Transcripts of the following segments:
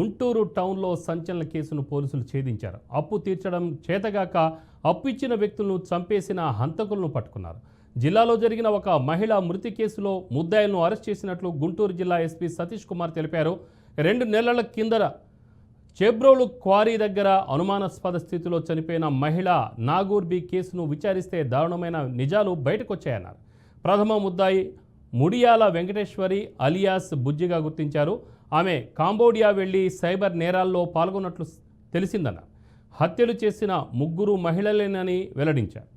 గుంటూరు టౌన్లో సంచలన కేసును పోలీసులు ఛేదించారు. అప్పు తీర్చడం చేతగాక అప్పు ఇచ్చిన వ్యక్తులను చంపేసిన హంతకులను పట్టుకున్నారు. జిల్లాలో జరిగిన ఒక మహిళ మృతి కేసులో ముద్దాయిలను అరెస్ట్ చేసినట్లు గుంటూరు జిల్లా ఎస్పీ సతీష్ కుమార్ తెలిపారు. రెండు నెలల కిందర చెబ్రోలు క్వారీ దగ్గర అనుమానాస్పద స్థితిలో చనిపోయిన మహిళ నాగూర్బీ కేసును విచారిస్తే దారుణమైన నిజాలు బయటకొచ్చాయన్నారు. ప్రథమ ముద్దాయి ముడియాల వెంకటేశ్వరి అలియాస్ బుజ్జిగా గుర్తించారు. ఆమె కాంబోడియా వెళ్ళి సైబర్ నేరాల్లో పాల్గొన్నట్లు తెలిసిందన్న. హత్యలు చేసిన ముగ్గురు మహిళలేనని వెల్లడించారు.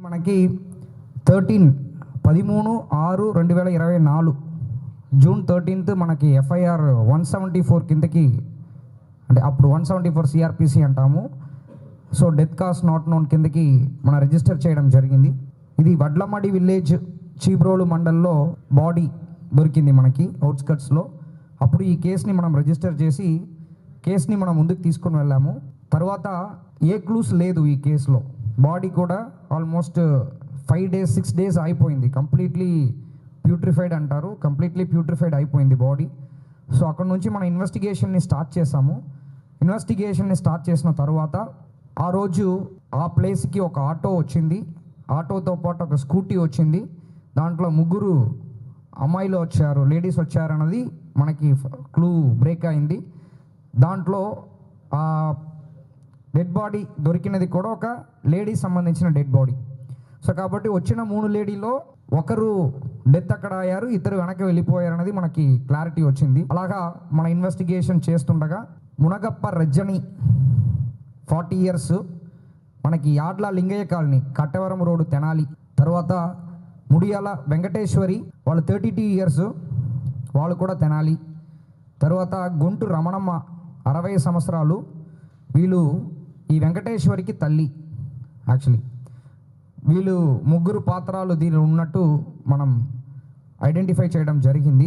మనకి థర్టీన్ పదిమూడు ఆరు రెండు వేల ఇరవై నాలుగు. జూన్ థర్టీన్త్ మనకి ఎఫ్ఐఆర్ వన్ సెవెంటీ ఫోర్ కిందకి అంటే అప్పుడు వన్ సెవెంటీ ఫోర్ సిఆర్పిసి అంటాము. So death cause not known కిందకి మనం రిజిస్టర్ చేయడం జరిగింది. ఇది వడ్లమడి విలేజ్ చీబ్రోలు మండల్లో బాడీ దొరికింది మనకి అవుట్స్కట్స్లో. అప్పుడు ఈ కేసుని మనం రిజిస్టర్ చేసి కేసుని మనం ముందుకు తీసుకొని వెళ్ళాము. తర్వాత ఏ క్లూస్ లేదు ఈ కేసులో. బాడీ కూడా almost five days six days అయిపోయింది. కంప్లీట్లీ ప్యూట్రిఫైడ్ అంటారు. కంప్లీట్లీ ప్యూట్రిఫైడ్ అయిపోయింది బాడీ సో అక్కడ నుంచి మన ఇన్వెస్టిగేషన్ని స్టార్ట్ చేసాము. ఇన్వెస్టిగేషన్ని స్టార్ట్ చేసిన తర్వాత ఆ రోజు ఆ ప్లేస్కి ఒక ఆటో వచ్చింది. ఆటోతో పాటు ఒక స్కూటీ వచ్చింది. దాంట్లో ముగ్గురు అమ్మాయిలు వచ్చారు లేడీస్ వచ్చారన్నది మనకి క్లూ బ్రేక్ అయింది. దాంట్లో ఆ డెడ్ బాడీ దొరికినది కూడా ఒక లేడీ సంబంధించిన డెడ్ బాడీ సో కాబట్టి వచ్చిన మూడు లేడీలో ఒకరు డెత్ అక్కడ అయ్యారు ఇద్దరు వెనక్కి వెళ్ళిపోయారు అనేది మనకి క్లారిటీ వచ్చింది. అలాగా మన ఇన్వెస్టిగేషన్ చేస్తుండగా మునగప్ప రజ్జని ఫార్టీ ఇయర్స్ మనకి యాడ్ల లింగయ్య కాలనీ కట్టవరం రోడ్డు తెనాలి తర్వాత ముడియాల వెంకటేశ్వరి వాళ్ళు థర్టీ టూ ఇయర్స్ వాళ్ళు కూడా తెనాలి తర్వాత గుంటు రమణమ్మ అరవై సంవత్సరాలు వీళ్ళు ఈ వెంకటేశ్వరికి తల్లి యాక్చువల్లీ వీళ్ళు ముగ్గురు పాత్రలు దీనిలో ఉన్నట్టు మనం ఐడెంటిఫై చేయడం జరిగింది.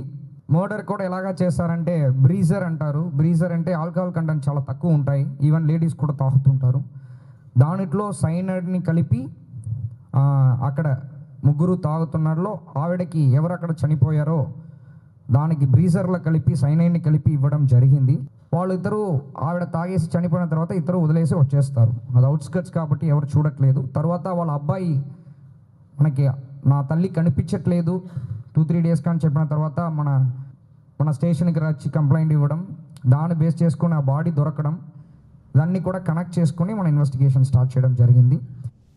మర్డర్ కూడా ఎలాగా చేస్తారంటే బ్రీజర్ అంటారు. బ్రీజర్ అంటే ఆల్కహాల్ కంటెంట్ చాలా తక్కువ ఉంటాయి. ఈవెన్ లేడీస్ కూడా తాగుతుంటారు. దానిట్లో సైనడ్ని కలిపి అక్కడ ముగ్గురు తాగుతున్నారో ఆవిడకి ఎవరు అక్కడ చనిపోయారో దానికి బ్రీజర్లో కలిపి సైనైడ్ని కలిపి ఇవ్వడం జరిగింది. వాళ్ళిద్దరూ ఆవిడ తాగేసి చనిపోయిన తర్వాత ఇద్దరు వదిలేసి వచ్చేస్తారు. అది అవుట్స్కట్స్ కాబట్టి ఎవరు చూడట్లేదు. తర్వాత వాళ్ళ అబ్బాయి మనకి నా తల్లి కనిపించట్లేదు. టూ త్రీ డేస్ కానీ చెప్పిన తర్వాత మన మన స్టేషన్కి వచ్చి కంప్లైంట్ ఇవ్వడం దాన్ని బేస్ చేసుకుని ఆ బాడీ దొరకడం దాన్ని కూడా కనెక్ట్ చేసుకొని మన ఇన్వెస్టిగేషన్ స్టార్ట్ చేయడం జరిగింది.